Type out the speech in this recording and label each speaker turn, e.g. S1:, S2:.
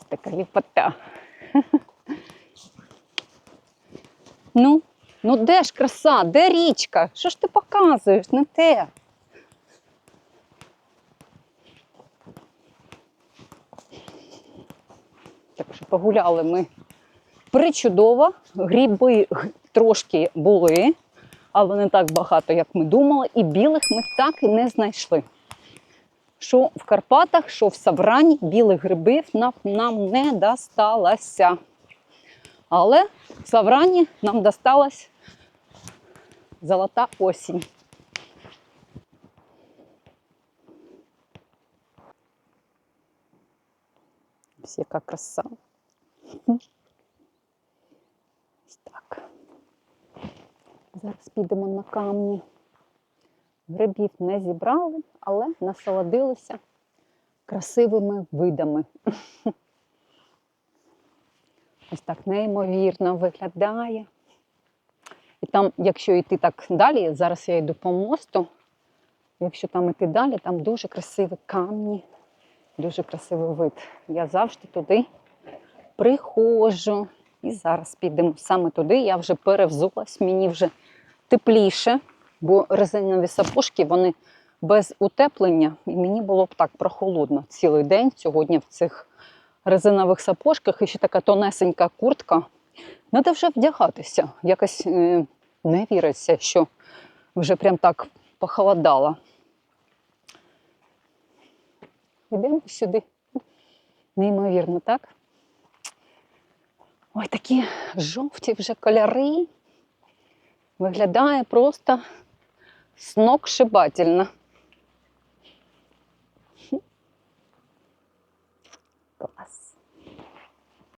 S1: Ось така ліпота. Ну, ну де ж краса, де річка? Що ж ти показуєш? Не те. Так що погуляли ми причудово. Гриби трошки були, але не так багато, як ми думали. І білих ми так і не знайшли. Що в Карпатах, що в Саврані білих грибів нам, не досталося. Але в Саврані нам досталась золота осінь. Ось яка краса. Так. Зараз підемо на камні. Грибів не зібрали, але насолодилися красивими видами. Ось так неймовірно виглядає. І там, якщо йти так далі, зараз я йду по мосту. Якщо там йти далі, там дуже красиві камні, дуже красивий вид. Я завжди туди приходжу. І зараз підемо саме туди. Я вже перевзулась, мені вже тепліше, бо резинові сапожки вони без утеплення, і мені було б так прохолодно цілий день сьогодні в цих резинових сапожках і ще така тонесенька куртка. Треба вже вдягатися. Якось е, не віриться, що вже прям так похолодало. Йдемо сюди. Неймовірно, так? Ой, такі жовті вже кольори. Виглядає просто сногсшибательно.